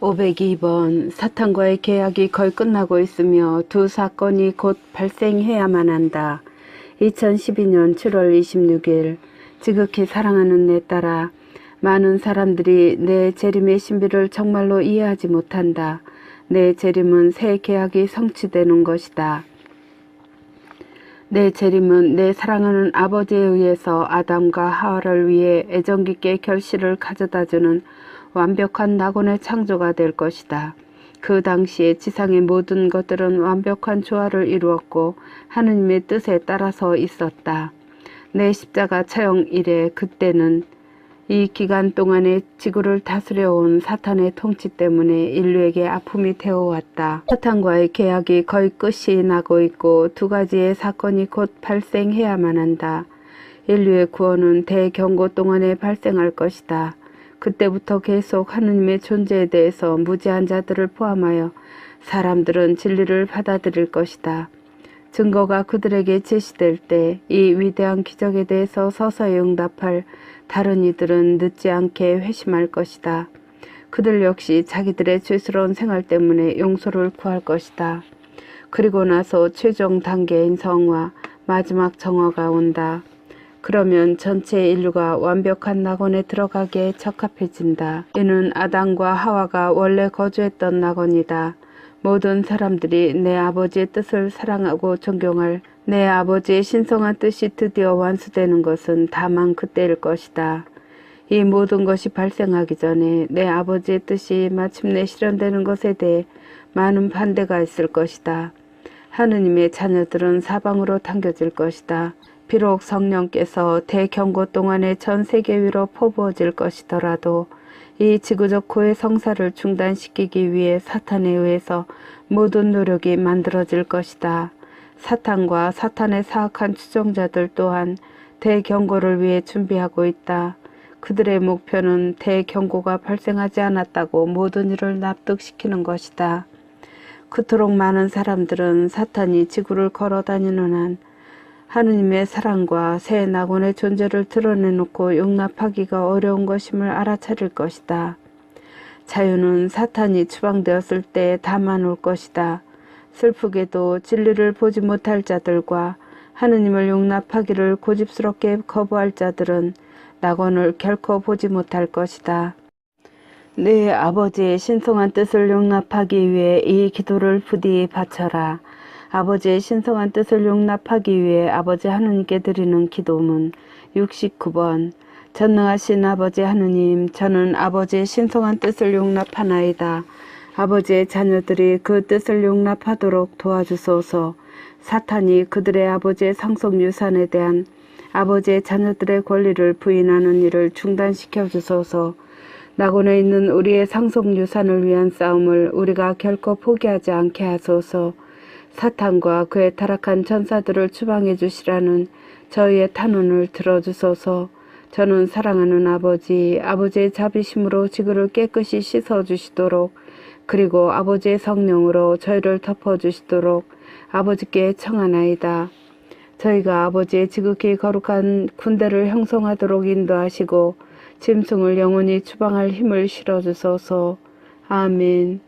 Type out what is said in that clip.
502번 사탄과의 계약이 거의 끝나고 있으며 두 사건이 곧 발생해야만 한다. 2012년 7월 26일 지극히 사랑하는 내 딸아 많은 사람들이 내 재림의 신비를 정말로 이해하지 못한다. 내 재림은 새 계약이 성취되는 것이다. 내 재림은 내 사랑하는 아버지에 의해서 아담과 하와를 위해 애정 깊게 결실을 가져다주는 완벽한 낙원의 창조가 될 것이다. 그 당시에 지상의 모든 것들은 완벽한 조화를 이루었고 하느님의 뜻에 따라서 있었다. 내 십자가 처형 이래 그때는 이 기간 동안에 지구를 다스려온 사탄의 통치 때문에 인류에게 아픔이 되어왔다. 사탄과의 계약이 거의 끝이 나고 있고 두 가지의 사건이 곧 발생해야만 한다. 인류의 구원은 대경고 동안에 발생할 것이다. 그때부터 계속 하느님의 존재에 대해서 무지한 자들을 포함하여 사람들은 진리를 받아들일 것이다. 증거가 그들에게 제시될 때 이 위대한 기적에 대해서 서서히 응답할 다른 이들은 늦지 않게 회심할 것이다. 그들 역시 자기들의 죄스러운 생활 때문에 용서를 구할 것이다. 그리고 나서 최종 단계인 성화, 마지막 정화가 온다. 그러면 전체 인류가 완벽한 낙원에 들어가기에 적합해진다. 이는 아담과 하와가 원래 거주했던 낙원이다. 모든 사람들이 내 아버지의 뜻을 사랑하고 존경할 내 아버지의 신성한 뜻이 드디어 완수되는 것은 다만 그때일 것이다. 이 모든 것이 발생하기 전에 내 아버지의 뜻이 마침내 실현되는 것에 대해 많은 반대가 있을 것이다. 하느님의 자녀들은 사방으로 당겨질 것이다. 비록 성령께서 대경고 동안에 전 세계 위로 퍼부어질 것이더라도 이 지구적 고해 성사를 중단시키기 위해 사탄에 의해서 모든 노력이 만들어질 것이다. 사탄과 사탄의 사악한 추종자들 또한 대경고를 위해 준비하고 있다. 그들의 목표는 대경고가 발생하지 않았다고 모든 일을 납득시키는 것이다. 그토록 많은 사람들은 사탄이 지구를 걸어 다니는 한 하느님의 사랑과 새 낙원의 존재를 드러내놓고 용납하기가 어려운 것임을 알아차릴 것이다. 자유는 사탄이 추방되었을 때 담아놓을 것이다. 슬프게도 진리를 보지 못할 자들과 하느님을 용납하기를 고집스럽게 거부할 자들은 낙원을 결코 보지 못할 것이다. 내 아버지의 신성한 뜻을 용납하기 위해 이 기도를 부디 바쳐라. 아버지의 신성한 뜻을 용납하기 위해 아버지 하느님께 드리는 기도문 69번. 전능하신 아버지 하느님 저는 아버지의 신성한 뜻을 용납하나이다. 아버지의 자녀들이 그 뜻을 용납하도록 도와주소서. 사탄이 그들의 아버지의 상속 유산에 대한 아버지의 자녀들의 권리를 부인하는 일을 중단시켜 주소서. 낙원에 있는 우리의 상속 유산을 위한 싸움을 우리가 결코 포기하지 않게 하소서 사탄과 그의 타락한 천사들을 추방해 주시라는 저희의 탄원을 들어주소서. 저는 사랑하는 아버지, 아버지의 자비심으로 지구를 깨끗이 씻어 주시도록 그리고 아버지의 성령으로 저희를 덮어 주시도록 아버지께 청하나이다. 저희가 아버지의 지극히 거룩한 군대를 형성하도록 인도하시고 짐승을 영원히 추방할 힘을 실어 주소서. 아멘.